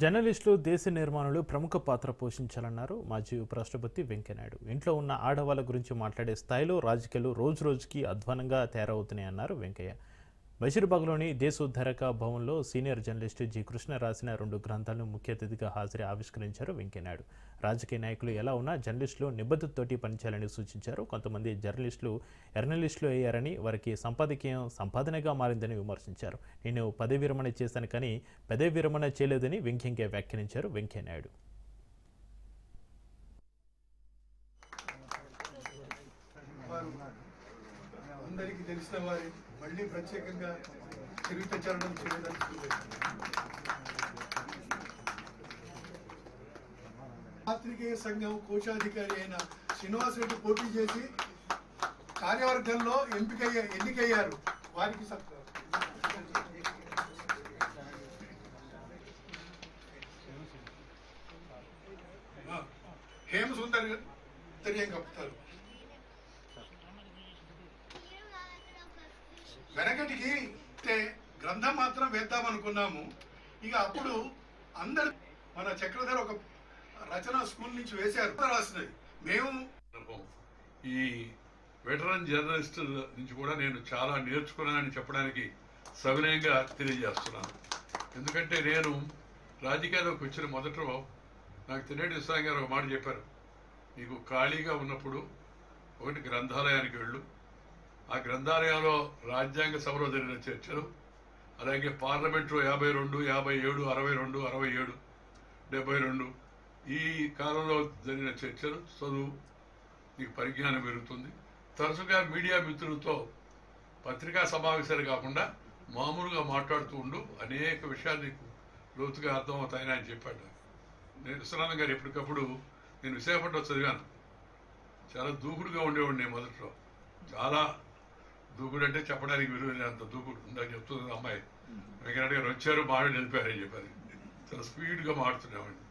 జర్నలిస్టులు దేశ నిర్మాణంలో ప్రముఖ పాత్ర పోషించాలన్నారు మాజీ ఉపరాష్ట్రపతి వెంకయ్యనాయుడు. ఇంట్లో ఉన్న ఆడవాళ్ళ గురించి మాట్లాడే స్థాయిలో రాజకీయాలు రోజు రోజుకి అధ్వానంగా తయారవుతున్నాయన్నారు వెంకయ్య. బషీర్బాగ్లోని దేశోద్ధరక భవన్లో సీనియర్ జర్నలిస్టు జి కృష్ణ రాసిన రెండు గ్రంథాలను ముఖ్య అతిథిగా హాజరై ఆవిష్కరించారు వెంకయ్యనాయుడు. రాజకీయ నాయకులు ఎలా ఉన్నా జర్నలిస్టులు నిబద్ధతతోటి పనిచేయాలని సూచించారు. కొంతమంది జర్నలిస్టులు ఎర్నలిస్టులు అయ్యారని వారికి సంపాదకీయం సంపాదనగా మారిందని విమర్శించారు. నేను పదవి విరమణ చేశాను కానీ పదవి విరమణ చేయలేదని వ్యంగ్యంగా వ్యాఖ్యానించారు వెంకయ్యనాయుడు వారు అందరికీ తెలిసిన వారి మళ్ళీ ప్రత్యేకంగా తిరిగి చరణం చేయదలుచుకోలేదు పాత్రికేయ సంఘం కోశాధికారి అయిన శ్రీనివాస్ రెడ్డి పోటీ చేసి కార్యవర్గంలో ఎంపికయ్య ఎన్నికయ్యారు. వారికి సత్కారం హేమ సుందర్ ఉత్తరీయం కప్పుతారు వెనకటికి గ్రంథం మాత్రం వేద్దాం అనుకున్నాము. ఇక అప్పుడు అందరు మన చక్రధర ఒక రచన స్కూల్ నుంచి వేశారు. రాసినది మేము అనుభవం. ఈ వెటరన్ జర్నలిస్ట్ నుంచి కూడా నేను చాలా నేర్చుకున్నానని చెప్పడానికి సవినయంగా తెలియజేస్తున్నాను. ఎందుకంటే నేను రాజకీయాల్లోకి వచ్చిన మొదట్లో నాకు తినేటి విశ్వాసం గారు ఒక మాట చెప్పారు. నీకు ఖాళీగా ఉన్నప్పుడు ఒకటి గ్రంథాలయానికి వెళ్ళు. ఆ గ్రంథాలయంలో రాజ్యాంగ సభలో జరిగిన చర్చలు అలాగే పార్లమెంట్లో యాభై రెండు యాభై ఏడు అరవై రెండు అరవై ఏడు డెబ్బై రెండు ఈ కాలంలో జరిగిన చర్చలు చదువు నీకు పరిజ్ఞానం పెరుగుతుంది. తరచుగా మీడియా మిత్రులతో పత్రికా సమావేశాలు కాకుండా మామూలుగా మాట్లాడుతూ ఉండు అనేక విషయాలు నీకు లోతుగా అర్థమవుతాయని ఆయన చెప్పాడు. నేను విశ్వనాథం గారు ఎప్పటికప్పుడు నేను విశాఖపట్నం చదివాను. చాలా దూకుడుగా ఉండేవాడిని మొదట్లో. చాలా దూకుడు అంటే చెప్పడానికి విలువ అంత దూకుడు ఉందని చెప్తుంది అమ్మాయి. వెంకయ్య గారు వచ్చారు బాగా నిలిపారని చెప్పారు. చాలా స్పీడ్గా మారుతున్నామండి.